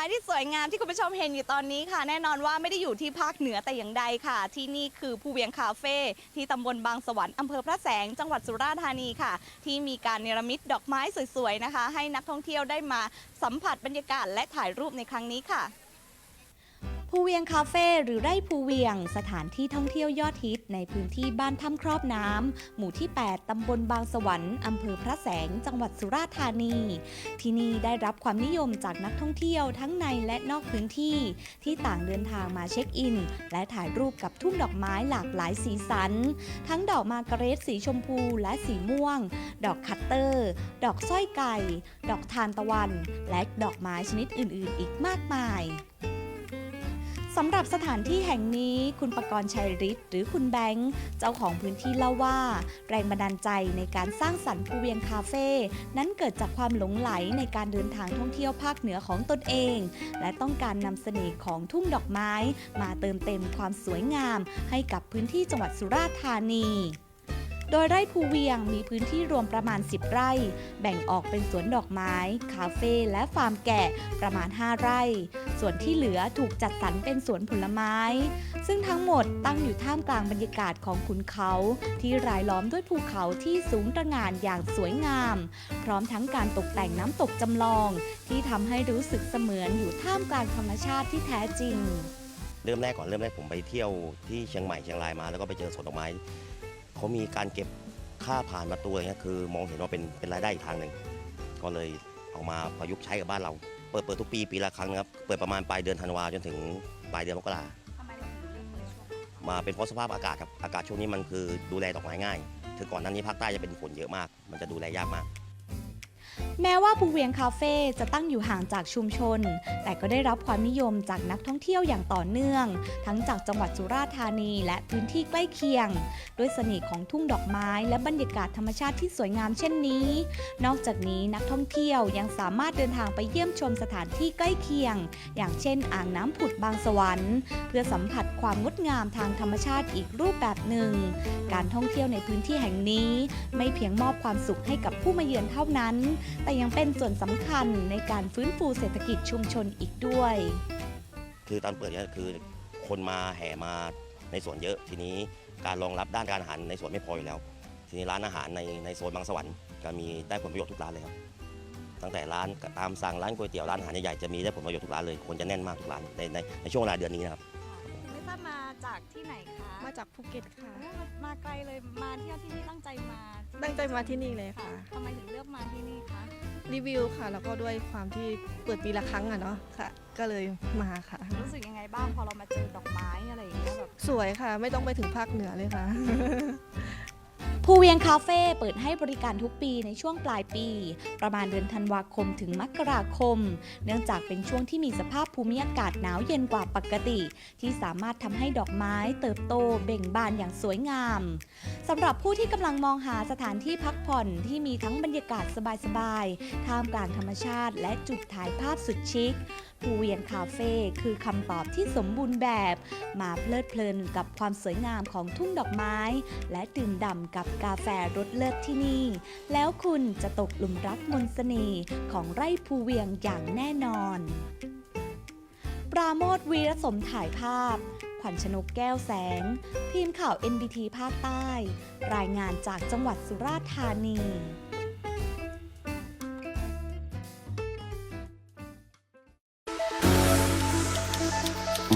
ม้ที่สวยงามที่คุณผู้ชมเห็นอยู่ตอนนี้ค่ะ แน่นอนว่าไม่ได้อยู่ที่ภาคเหนือแต่อย่างใดค่ะ ที่นี่คือภูเวียงคาเฟ่ที่ตำบลบางสวรรค์อำเภอพระแสงจังหวัดสุราษฎร์ธานีค่ะ ที่มีการเนรมิตดอกไม้สวยๆนะคะ ให้นักท่องเที่ยวได้มาสัมผัสบรรยากาศและถ่ายรูปในครั้งนี้ค่ะ วียงคาเฟ่หรือไร่ภูเวียง สถานที่ท่องเที่ยวยอดฮิตในพื้นที่บ้านถ้ำครอบน้ำ หมู่ที่ 8 ตำบลบางสวรรค์อำเภอพระแสง จังหวัดสุราษฎร์ธานี ที่นี่ได้รับความนิยมจากนักท่องเที่ยวทั้งในและนอกพื้นที่ ที่ต่างเดินทางมาเช็คอิน และถ่ายรูปกับทุ่งดอกไม้หลากหลายสีสัน ทั้งดอกมาการเรตสีชมพูและสีม่วง ดอกคัตเตอร์ ดอกสร้อยไก่ ดอกทานตะวัน และดอกไม้ชนิดอื่น ๆ อีกมากมาย สำหรับสถานที่แห่งนี้คุณประกรณ์ชัยฤทธิ์หรือคุณแบงค์ เจ้าของพื้นที่เล่าว่า แรงบันดาลใจในการสร้างสรรค์ภูเวียงคาเฟ่นั้นเกิดจากความหลงไหลในการเดินทางท่องเที่ยวภาคเหนือของตนเอง และต้องการนำเสน่ห์ของทุ่งดอกไม้ มาเติมเต็มความสวยงาม ให้กับพื้นที่จังหวัดสุราษฎร์ธานี โดยไร่ภูเวียงมีพื้นที่รวมประมาณ 10 ไร่ แบ่งออกเป็นสวนดอกไม้ คาเฟ่และฟาร์มแกะประมาณ 5 ไร่ ส่วนที่เหลือถูกจัดสรรเป็นสวนผลไม้ ซึ่งทั้งหมดตั้งอยู่ท่ามกลางบรรยากาศของขุนเขา ที่รายล้อมด้วยภูเขาที่สูงตระหง่านอย่างสวยงาม พร้อมทั้งการตกแต่งน้ำตกจำลอง ที่ทำให้รู้สึกเสมือนอยู่ท่ามกลางธรรมชาติที่แท้จริง เริ่มแรกก่อนเริ่มแรกผมไปเที่ยวที่เชียงใหม่เชียงรายมาแล้วก็ไปเจอสวนดอกไม้ เขามีการเก็บค่าผ่านประตูอะไรเงี้ยคือ มองเห็นว่าเป็นเป็นรายได้อีกทางหนึ่งก็เลยเอามาประยุกต์ใช้กับบ้านเรา เปิดเปิดทุกปีปีละครั้งนะครับเปิดประมาณปลายเดือนธันวาจนถึงปลายเดือนมกรามาเป็นเพราะสภาพอากาศครับอากาศช่วงนี้มันคือดูแลดอกไม้ง่าย คือก่อนหน้านี้ภาคใต้จะเป็นฝนเยอะมาก มันจะดูแลยากมาก แม้ว่าภูเวียงคาเฟ่จะตั้งอยู่ห่างจากชุมชน แต่ก็ได้รับความนิยมจากนักท่องเที่ยวอย่างต่อเนื่อง ทั้งจากจังหวัดสุราษฎร์ธานีและพื้นที่ใกล้เคียง ด้วยเสน่ห์ของทุ่งดอกไม้และบรรยากาศธรรมชาติที่สวยงามเช่นนี้ นอกจากนี้นักท่องเที่ยวยังสามารถเดินทางไปเยี่ยมชมสถานที่ใกล้เคียง อย่างเช่น อ่างน้ำผุดบางสวรรค์ เพื่อสัมผัสความงดงามทางธรรมชาติอีกรูปแบบหนึ่ง การท่องเที่ยวในพื้นที่แห่งนี้ ไม่เพียงมอบความสุขให้กับผู้มาเยือนเท่านั้นแต่ยังเป็นส่วนสำคัญในการฟื้นฟูเศรษฐกิจชุมชนอีกด้วย คือตอนเปิดเนี่ยคือคนมาแห่มาในสวนเยอะ ทีนี้การรองรับด้านการอาหารในสวนไม่พออยู่แล้ว ทีนี้ร้านอาหารในในโซนบางสวรรค์ก็มีได้ผลประโยชน์ทุกร้านเลยครับตั้งแต่ร้านตามสั่งร้านก๋วยเตี๋ยวร้านอาหารใหญ่ๆจะมีได้ผลประโยชน์ทุกร้านเลยคนจะแน่นมากทุกร้านในในในช่วงเวลาเดือนนี้นะครับไม่ทราบมาจากที่ไหนคะมาจากภูเก็ตค่ะ มาไกลเลยมาเที่ยวที่นี่ตั้งใจมาตั้งใจมาที่นี่เลยค่ะค่ะทำไมถึงเลือกมาที่นี่คะ รีวิวค่ะ แล้วก็ด้วยความที่เปิดปีละครั้งอะเนาะค่ะ ก็เลยมาค่ะ รู้สึกยังไงบ้างพอเรามาเจอดอกไม้อะไรอย่างเงี้ยแบบสวยค่ะ ไม่ต้องไปถึงภาคเหนือเลยค่ะ ภูเวียงคาเฟ่เปิดให้บริการทุกปีในช่วงปลายปี ประมาณเดือนธันวาคมถึงมกราคม เนื่องจากเป็นช่วงที่มีสภาพภูมิอากาศหนาวเย็นกว่าปกติ ที่สามารถทำให้ดอกไม้เติบโตเบ่งบานอย่างสวยงามสำหรับผู้ที่กำลังมองหาสถานที่พักผ่อนที่มีทั้งบรรยากาศสบายๆท่ามกลางธรรมชาติ และจุดถ่ายภาพสุดชิค ภูเวียงคาเฟ่คือคำตอบที่สมบูรณ์แบบ มาเพลิดเพลินกับความสวยงามของทุ่งดอกไม้ และดื่มด่ำกับกาแฟรสเลิศที่นี่ แล้วคุณจะตกหลุมรักมนต์เสน่ห์ของไร่ภูเวียงอย่างแน่นอน ปราโมทวีรสมถ่ายภาพ ขวัญชนกแก้วแสง ทีมข่าว NBT ภาคใต้ รายงานจากจังหวัดสุราษฎร์ธานี